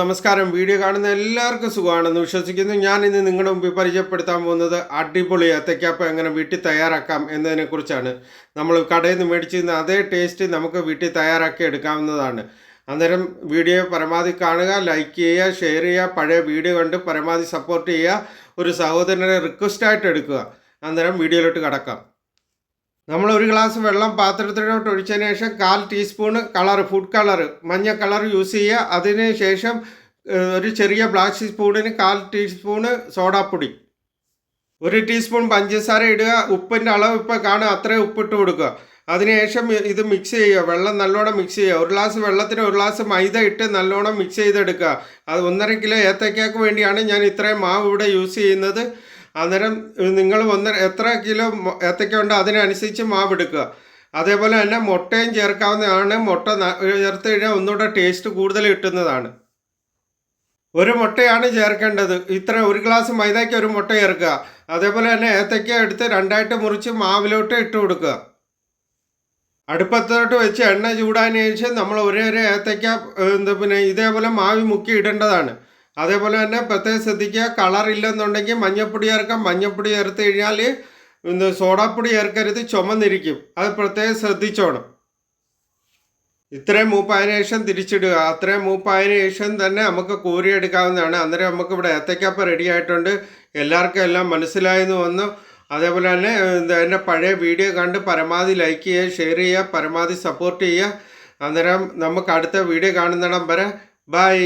നമസ്കാരം. വീഡിയോ കാണുന്ന എല്ലാവർക്കും സുഖമാണെന്ന് വിശ്വസിക്കുന്നു. ഞാൻ ഇന്ന് നിങ്ങളുടെ മുമ്പിൽ പരിചയപ്പെടുത്താൻ പോകുന്നത് അടിപൊളി ഏത്തയ്ക്കാപ്പം എങ്ങനെ വീട്ടിൽ തയ്യാറാക്കാം എന്നതിനെക്കുറിച്ചാണ് നമ്മൾ കടയിൽ നിന്ന് മേടിച്ചിരുന്ന അതേ ടേസ്റ്റ് നമുക്ക് വീട്ടിൽ തയ്യാറാക്കി എടുക്കാവുന്നതാണ്. അന്നേരം വീഡിയോ പരമാവധി കാണുക ലൈക്ക് ചെയ്യുക ഷെയർ ചെയ്യുക പഴയ വീഡിയോ കണ്ട് പരമാവധി സപ്പോർട്ട് ചെയ്യുക ഒരു സഹോദരനെ റിക്വസ്റ്റായിട്ട് എടുക്കുക. അന്നേരം വീഡിയോയിലോട്ട് കടക്കാം. നമ്മൾ ഒരു ഗ്ലാസ് വെള്ളം പാത്രത്തിലോട്ട് ഒഴിച്ചതിന് ശേഷം കാൽ ടീസ്പൂൺ കളർ ഫുഡ് കളർ മഞ്ഞ കളർ യൂസ് ചെയ്യുക. അതിന് ശേഷം ഒരു ചെറിയ ബ്ലാക്ക് സ്പൂണിന് കാൽ ടീസ്പൂണ് സോഡാപ്പൊടി. ഒരു ടീസ്പൂൺ പഞ്ചസാര ഇടുക. ഉപ്പിന്റെ അളവ് ഇപ്പോൾ കാണുക. അത്രയും ഉപ്പിട്ട് കൊടുക്കുക. അതിനുശേഷം ഇത് മിക്സ് ചെയ്യുക. വെള്ളം നല്ലോണം മിക്സ് ചെയ്യുക. ഒരു ഗ്ലാസ് വെള്ളത്തിന് ഒരു ഗ്ലാസ് മൈദ ഇട്ട് നല്ലോണം മിക്സ് ചെയ്തെടുക്കുക. അത് ഒന്നര കിലോ ഏത്തയ്ക്കാക്ക് വേണ്ടിയാണ് ഞാൻ ഇത്രയും മാവ് ഇവിടെ യൂസ് ചെയ്യുന്നത്. അന്നേരം നിങ്ങൾ ഒന്നര എത്ര കിലോ മൊ- ഏത്തയ്ക്ക ഉണ്ടോ അതിനനുസരിച്ച് മാവ് എടുക്കുക. അതേപോലെ തന്നെ മുട്ടയും ചേർക്കാവുന്നതാണ്. മുട്ട ചേർത്ത് കഴിഞ്ഞാൽ ഒന്നുകൂടെ ടേസ്റ്റ് കൂടുതൽ കിട്ടുന്നതാണ്. ഒരു മുട്ടയാണ് ചേർക്കേണ്ടത്. ഇത്ര ഒരു ഗ്ലാസ് മൈദയ്ക്ക് ഒരു മുട്ട ചേർക്കുക. അതേപോലെ തന്നെ ഏത്തയ്ക്ക എടുത്ത് രണ്ടായിട്ട് മുറിച്ച് മാവിലോട്ട് ഇട്ട് കൊടുക്കുക. അടുപ്പത്തോട്ട് വെച്ച് എണ്ണ ചൂടാതിന് ശേഷം നമ്മൾ ഒരേ ഒരു ഏത്തയ്ക്ക എന്താ പിന്നെ ഇതേപോലെ മാവി മുക്കി ഇടേണ്ടതാണ്. അതേപോലെ തന്നെ പ്രത്യേകം ശ്രദ്ധിക്കുക. കളർ ഇല്ലെന്നുണ്ടെങ്കിൽ മഞ്ഞപ്പൊടി ചേർക്കാം. മഞ്ഞപ്പൊടി ചേർത്ത് കഴിഞ്ഞാൽ സോഡാപ്പൊടി ചേർക്കരുത്. ചുമന്നിരിക്കും. അത് പ്രത്യേകം ശ്രദ്ധിച്ചോണം. ഇത്രയും മൂപ്പായതിനു ശേഷം തിരിച്ചിടുക. അത്രയും മൂപ്പായതിനു ശേഷം തന്നെ നമുക്ക് കോരിയെടുക്കാവുന്നതാണ് അന്നേരം നമുക്ക് ഇവിടെ ഏത്തക്കപ്പ റെഡി ആയിട്ടുണ്ട്. എല്ലാവർക്കും എല്ലാം മനസ്സിലായെന്ന് വന്നു. അതേപോലെ തന്നെ എന്റെ പഴയ വീഡിയോ കണ്ട് പരമാവധി ലൈക്ക് ചെയ്യുക ഷെയർ ചെയ്യുക പരമാവധി സപ്പോർട്ട് ചെയ്യുക. അന്നേരം നമുക്ക് അടുത്ത വീഡിയോ കാണുന്നിടം വരെ. ബൈ